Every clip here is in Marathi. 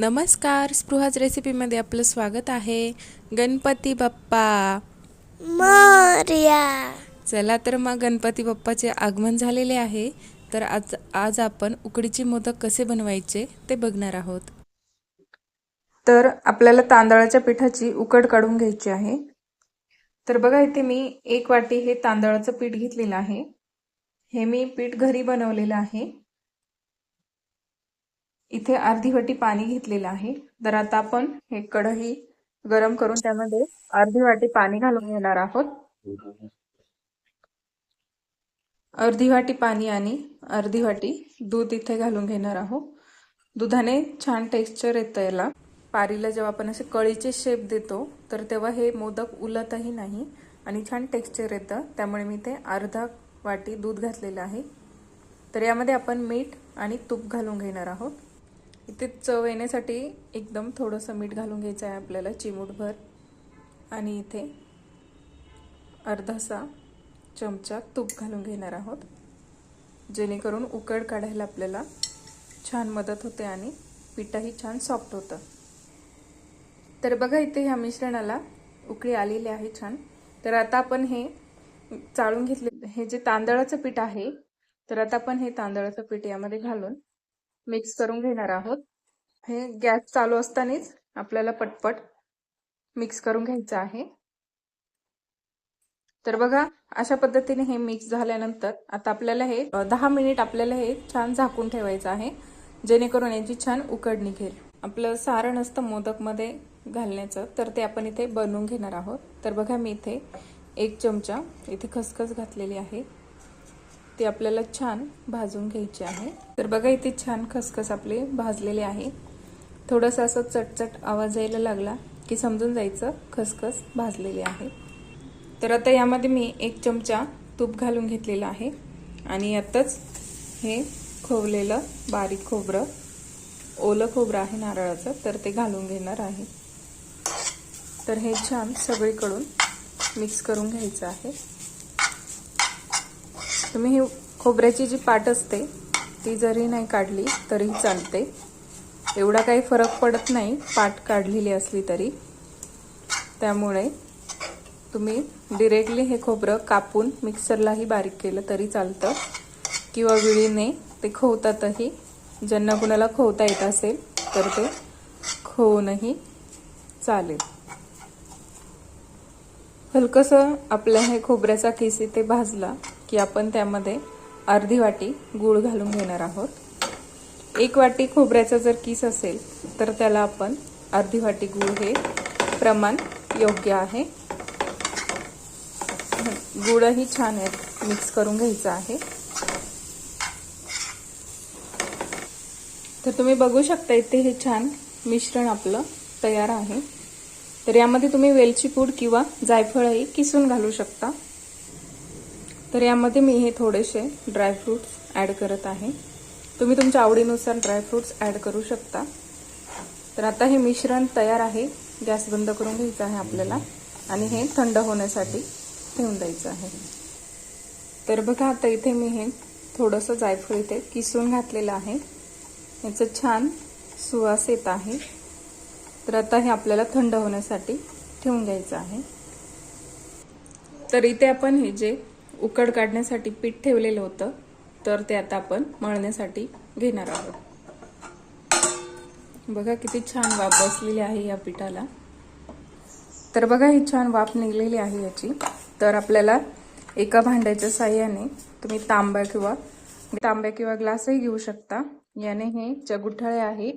नमस्कार स्पृहाज रेसिपीमध्ये आपलं स्वागत आहे. गणपती बाप्पा. मोर्या. चला तर मग गणपती बाप्पाचे आगमन झालेले आहे. तर आज आज आपण उकडीचे मोदक कसे बनवायचे ते बघणार आहोत. तर आपल्याला तांदळाच्या पिठाची उकड काढून घ्यायची आहे. तर बघा इथे मी एक वाटी हे तांदळाचं पीठ घेतलेलं आहे. हे मी पीठ घरी बनवलेलं आहे. इथे अर्धी वाटी पाणी घेतलेलं आहे. तर आता आपण हे कढई गरम करून त्यामध्ये अर्धी वाटी पाणी घालून घेणार आहोत. अर्धी वाटी पाणी आणि अर्धी वाटी दूध इथे घालून घेणार आहोत. दुधाने छान टेक्स्चर येतं याला. पारीला जेव्हा आपण असे कळीचे शेप देतो तर तेव्हा हे मोदक उलतही नाही आणि छान टेक्स्चर येतं. त्यामुळे मी ते अर्धा वाटी दूध घातलेलं आहे. तर यामध्ये आपण मीठ आणि तूप घालून घेणार आहोत. इथे चव येण्यासाठी एकदम थोडंसं मीठ घालून घ्यायचं आहे आपल्याला चिमूटभर. आणि इथे अर्धासा चमचा तूप घालून घेणार आहोत. जेणेकरून उकड काढायला आपल्याला छान मदत होते आणि पिठाही छान सॉफ्ट होतं. तर बघा इथे ह्या मिश्रणाला उकळी आलेली आहे छान. तर आता आपण हे चाळून घेतले हे जे तांदळाचं पीठ आहे तर आता आपण हे तांदळाचं पीठ यामध्ये घालून मिक्स करून घेणार आहोत. हे गॅस चालू असतानाच आपल्याला पटपट मिक्स करून घ्यायचं आहे. तर बघा अशा पद्धतीने हे मिक्स झाल्यानंतर आता आपल्याला हे दहा मिनिट आपल्याला हे छान झाकून ठेवायचं आहे. जेणेकरून याची छान उकड निघेल आपलं सारण असतं मोदकमध्ये घालण्याचं तर ते आपण इथे बनवून घेणार आहोत. तर बघा मी इथे एक चमचा इथे खसखस घातलेली आहे. ती आपल्याला छान भाजून घ्यायची आहे. तर बघा इथे छान खसखस आपले भाजलेले आहे. थोडंसं असं चटचट आवाज यायला लागला की समजून जायचं खसखस भाजलेले आहे. तर आता यामध्ये मी एक चमचा तूप घालून घेतलेला आहे आणि आत्ताच हे खोवलेलं बारीक खोबरं ओलं खोबरं आहे नारळाचं तर ते घालून घेणार आहे. तर हे छान सगळीकडून मिक्स करून घ्यायचं आहे. तुम्ही ही खोबऱ्याची जी पाट असते ती जरी नाही काढली तरी चालते. एवढा काही फरक पडत नाही पाट काढलेली असली तरी. त्यामुळे तुम्ही डिरेक्टली हे खोबरं कापून मिक्सरलाही बारीक केलं तरी चालतं. किंवा विळीने ते खोवतातही. ज्यांना कुणाला खोवता येत असेल तर ते खोवूनही चालेल. हलकंसं आपल्या हे खोबऱ्याचा किस इथे भाजला की आपण त्यामध्ये अर्धी वाटी गूळ घालून घेणार आहोत. एक वाटी खोबऱ्याचा जर किस असेल तर त्याला आपण अर्धी वाटी गूळ हे प्रमाण योग्य आहे. गुळही छान आहेत मिक्स करून घ्यायचं आहे. तर तुम्ही बघू शकता इथे हे छान मिश्रण आपलं तयार आहे. तर यामध्ये तुम्ही वेलची पूड किंवा जायफळही किसून घालू शकता. तर यामध्ये मी हे थोडेसे ड्रायफ्रूट्स ॲड करत आहे. तुम्ही तुमच्या आवडीनुसार ड्रायफ्रूट्स ॲड करू शकता. तर आता हे मिश्रण तयार आहे. गॅस बंद करून घ्यायचं आहे आपल्याला आणि हे थंड होण्यासाठी ठेवून द्यायचं आहे. तर बघा आता इथे मी हे थोडंसं जायफळ इथे किसून घातलेलं आहे. याचं छान सुवास येत आहे. तर आता हे आपल्याला थंड होण्यासाठी ठेवून घ्यायचं आहे. तर इथे आपण हे जे उकड काढण्यासाठी पीठ ठेवलेलं होतं तर ते आता आपण मळण्यासाठी घेणार आहोत. बघा किती छान वाफ बसलेली आहे या पिठाला. तर बघा ही छान वाफ निघलेली आहे याची. तर आपल्याला एका भांड्याच्या साह्याने तुम्ही तांब्या किंवा तांब्या किंवा ग्लासही घेऊ शकता. याने हे ज्या गुठळे आहे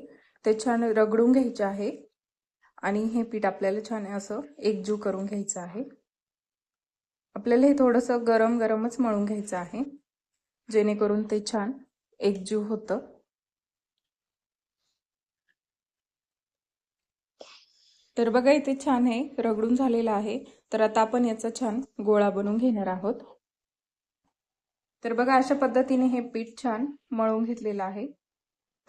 ते छान रगडून घ्यायचे आहे. आणि हे पीठ आपल्याला छान असं एकजीव करून घ्यायचं आहे. आपल्याला हे थोडंसं गरम गरमच मळून घ्यायचं आहे. जेणेकरून ते छान एकजीव होतं. तर बघा इथे छान हे रगडून झालेलं आहे. तर आता आपण याचा छान गोळा बनवून घेणार आहोत. तर बघा अशा पद्धतीने हे पीठ छान मळून घेतलेलं आहे.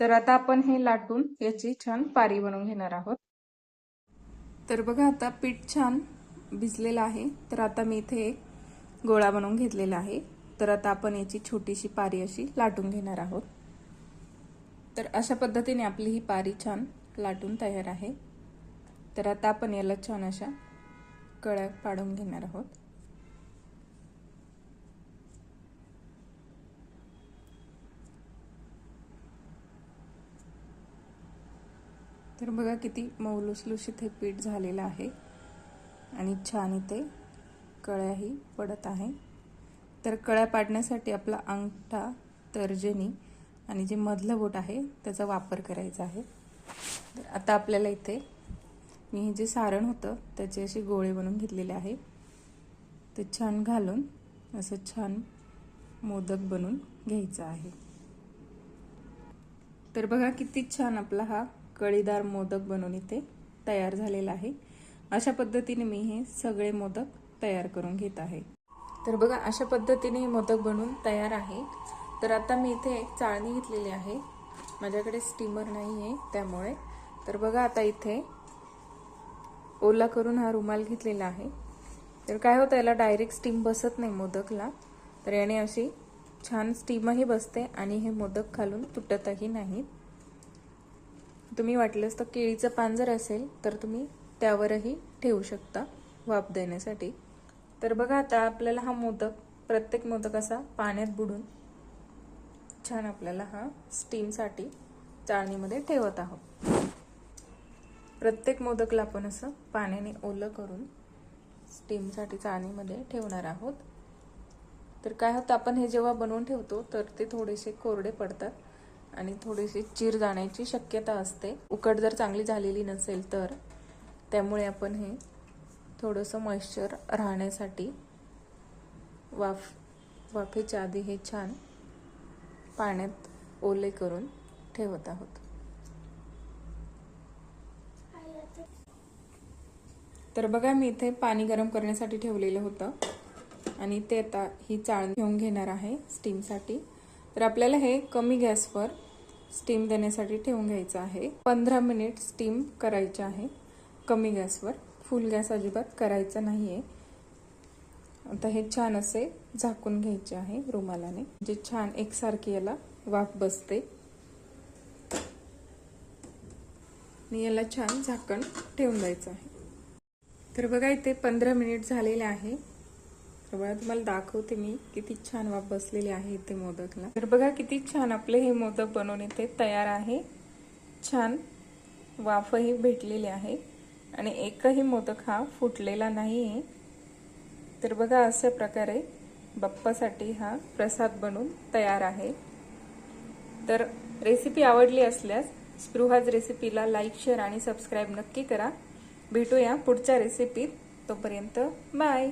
तर आता आपण हे लाटून याची छान पारी बनवून घेणार आहोत. तर बघा आता पीठ छान भिजलेलं आहे. तर आता मी इथे एक गोळा बनवून घेतलेला आहे. तर आता आपण याची छोटीशी पारी अशी लाटून घेणार आहोत. तर अशा पद्धतीने आपली ही पारी छान लाटून तयार आहे. तर आता आपण याला छान अशा कळ्या पाडून घेणार आहोत. तर बघा किती मौलुसलुशीत हे पीठ झालेलं आहे. आणि छान इथे कळ्याही पडत आहे. तर कळ्या पाडण्यासाठी आपला अंगठा तर्जनी आणि जे मधलं बोट आहे त्याचा वापर करायचा आहे. तर आता आपल्याला इथे मी हे जे सारण होतं त्याचे असे गोळे बनवून घेतलेले आहे. ते छान घालून असं छान मोदक बनवून घ्यायचा आहे. तर बघा किती छान आपला हा कळीदार मोदक बनवून इथे तयार झालेला आहे. अशा पद्धतीने मी हे सगळे मोदक तयार करून घेत आहे. तर बघा अशा पद्धतीने हे मोदक बनवून तयार आहे. तर आता मी इथे एक चाळणी घेतलेली आहे. माझ्याकडे स्टीमर नाही आहे त्यामुळे. तर बघा आता इथे ओला करून हा रुमाल घेतलेला आहे. तर काय होतं याला डायरेक्ट स्टीम बसत नाही मोदकला. तर याने अशी छान स्टीमही बसते आणि हे मोदक खालून तुटतही नाहीत. तुम्ही वाटलंच तर केळीचं पान जर असेल तर तुम्ही त्यावरही ठेवू शकता वाफ देण्यासाठी. तर बघा आता आपल्याला हा मोदक प्रत्येक मोदक असा पाण्यात बुडून छान आपल्याला हा स्टीमसाठी चाळणीमध्ये ठेवत आहोत. प्रत्येक मोदकला आपण असं पाण्याने ओलं करून स्टीमसाठी चाळणीमध्ये ठेवणार आहोत. तर काय होतं आपण हे जेव्हा बनवून ठेवतो तर ते थोडेसे कोरडे पडतात आणि थोडीशी चीर जाण्याची शक्यता असते. उकड जर चांगली झालेली नसेल तर त्यामुळे आपण हे थोडंसं मॉइश्चर राहण्यासाठी वाफ वाफेच्या आधी हे छान पाण्यात ओले करून ठेवत आहोत. तर बघा मी इथे पाणी गरम करण्यासाठी ठेवलेलं होतं आणि ते आता ही चाळ घेऊन घेणार आहे स्टीमसाठी तर आपल्याला हे कमी गॅसवर स्टीम देण्यासाठी ठेवून घ्यायचं आहे. पंधरा मिनिट स्टीम करायचं आहे. कमी गॅसवर. फुल गॅस अजिबात करायचा नाही आहे आता हे छान असे झाकून घ्यायचे आहे रुमालाने. जे छान एकसारखी याला वाफ बसते. आणि याला छान झाकण ठेवून द्यायचं आहे. तर बघा इथे पंधरा मिनिट झालेले आहे. तर बघा तुम्हाला दाखवते मी किती छान वाफ बसलेली आहे इथे मोदकला. तर बघा किती छान आपले हे मोदक बनवून इथे तयार आहे. छान वाफही भेटलेली आहे. आणि एकही मोदक हा फुटलेला नाही आहे तर बघा अशा प्रकारे बाप्पासाठी हा प्रसाद बनून तयार आहे. तर रेसिपी आवडली असल्यास स्पृहाज रेसिपीला लाईक शेअर आणि सबस्क्राईब नक्की करा. भेटूया पुढच्या रेसिपीत तोपर्यंत बाय